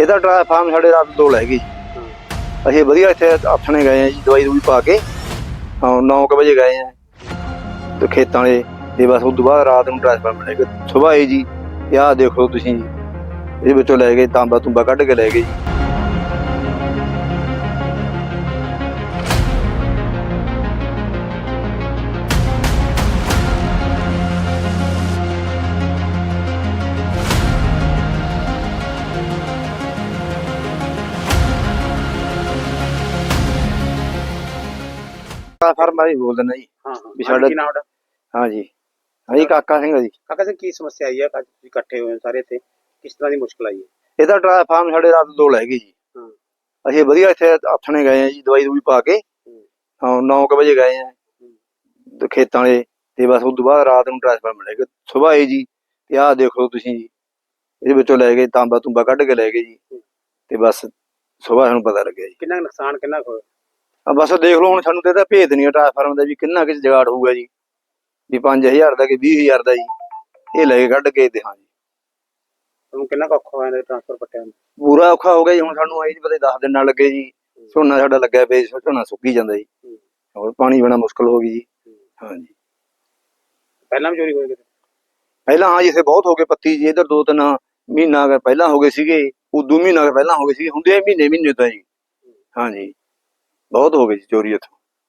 ਇਹਦਾ ਟ੍ਰਾਂਸਫਾਰਮ ਸਾਡੇ ਰਾਤ ਦੋ ਲੈ ਗਈ ਅਸੀਂ ਵਧੀਆ ਇੱਥੇ ਆਥਣੇ ਗਏ ਆ ਜੀ, ਦਵਾਈ ਦੂਈ ਪਾ ਕੇ। ਹਾਂ 9 ਵਜੇ ਗਏ ਆ। ਤੇ ਖੇਤਾਂ ਵਾਲੇ, ਤੇ ਬਸ ਉਸ ਤੋਂ ਬਾਅਦ ਰਾਤ ਨੂੰ ਟ੍ਰਾਂਸਫਾਰਮ ਲੈ ਗਏ। ਸਵੇਰ ਜੀ। ਇਹ ਆਹ ਦੇਖੋ ਤੁਸੀਂ, ਇਹਦੇ ਵਿੱਚੋਂ ਲੈ ਗਏ ਤਾਂਬਾ ਤੁੰਬਾ ਕੱਢ ਕੇ ਲੈ ਗਏ ਜੀ। ਟ੍ਰਾਂਸਫਾਰਮ ਵਾਲੀ ਬੋਲ ਦਿੰਦਾ ਜੀ। ਹਾਂ ਵੀ ਸਾਡਾ- ਕੀ ਨਾਮ ਤੁਹਾਡਾ? ਹਾਂ ਜੀ। ਹਾਂ ਜੀ ਕਾਕਾ ਸਿੰਘ ਆ ਜੀ। ਕਾਕਾ ਸਿੰਘ ਕੀ ਸਮੱਸਿਆ ਆਈ ਹੈ? ਅੱਜ ਤੁਸੀਂ ਇਕੱਠੇ ਹੋਏ ਹੋ ਸਾਰੇ ਇੱਥੇ। ਕਿਸ ਤਰ੍ਹਾਂ ਦੀ ਮੁਸ਼ਕਲ ਆਈ ਹੈ? ਇਹਦਾ ਟ੍ਰਾਂਸਫਾਰਮ ਸਾਡੇ ਰਾਤ ਦੋ ਲੈ ਗਈ ਜੀ। ਹਾਂ। ਅਸੀਂ ਵਧੀਆ ਇੱਥੇ ਆਥਣੇ ਗਏ ਆ ਜੀ ਦਵਾਈ ਦੂਈ ਪਾ ਕੇ। ਹਾਂ। 9 ਵਜੇ ਗਏ ਆ। ਤੇ ਖੇਤਾਂ ਵਾਲੇ ਤੇ ਬਸ ਉਸ ਤੋਂ ਬਾਅਦ ਰਾਤ ਨੂੰ ਟ੍ਰਾਂਸਫਾਰਮ ਲੈ ਗਏ। ਸਵੇਰ ਹੀ ਜੀ ਤੇ ਆਹ ਦੇਖੋ ਤੁਸੀਂ ਜੀ। ਇਹਦੇ ਵਿੱਚੋਂ ਲੈ ਗਏ ਤਾਂਬਾ ਤੁੰਬਾ ਕੱਢ ਕੇ ਲੈ ਗਏ ਜੀ। ਤੇ ਬਸ ਸਵੇਰ ਸਾਨੂੰ ਪਤਾ ਲੱਗਿਆ ਜੀ। ਕਿੰਨਾ ਕੁ ਨੁਕਸਾਨ ਕਿੰਨਾ ਕੁ ਹੋਇਆ ਬਸ ਦੇਖ ਲਓ ਹੁਣ ਸਾਨੂੰ ਤੇ ਇਹਦਾ ਭੇਦ ਨਹੀਂ ਟ੍ਰਾਂਸਫਾਰਮ ਦਾ ਵੀ ਕਿੰਨਾ ਕਿਸ ਜਗਾੜ ਹੋਊਗਾ ਜੀ। ਵੀ 5000 ਦਾ ਕਿ 20000 ਦਾ ਜੀ। ਇਹ ਲੈ ਕੇ ਕੱਢ ਕੇ ਤੇ ਹਾਂ ਜੀ। ਤੁਹਾਨੂੰ ਕਿੰਨਾ ਔਖਾ ਹੋਇਆ ਟ੍ਰਾਂਸਫਰ ਪੱਟਿਆਂ ਨੂੰ? ਪੂਰਾ ਔਖਾ ਹੋ ਗਿਆ ਜੀ ਹੁਣ ਸਾਨੂੰ ਆਈ ਨਹੀਂ ਪਤਾ 10 ਦਿਨ ਨਾਲ ਲੱਗੇ ਜੀ। ਝੋਨਾ ਸਾਡਾ ਲੱਗਿਆ ਪਿਆ ਜੀ ਝੋਨਾ ਸੁੱਕੀ ਜਾਂਦਾ ਜੀ। ਹੋਰ ਪਾਣੀ ਬਿਨਾ ਮੁਸ਼ਕਲ ਹੋ ਗਈ ਜੀ। ਹਾਂ। ਜੀ। ਪਹਿਲਾਂ ਵੀ ਚੋਰੀ ਹੋਈ ਕਿਤੇ? ਪਹਿਲਾਂ ਹਾਂ ਜੀ ਇੱਥੇ ਬਹੁਤ ਹੋ ਗਏ ਪੱਤੀ ਜੀ। ਇਧਰ ਦੋ ਤਿੰਨ ਮਹੀਨਾ ਪਹਿਲਾਂ ਹੋ ਗਏ ਸੀਗੇ। ਉਦੋਂ ਮਹੀਨਾ ਪਹਿਲਾਂ ਹੋ ਗਏ ਸੀ ਹੁੰਦੇ ਮਹੀਨੇ ਮਹੀਨੇ ਤਾਂ ਜੀ। ਹਾਂ ਜੀ। ਬਹੁਤ ਹੋ ਗਏ ਜੀ ਚੋਰੀ ਇੱਥੋਂ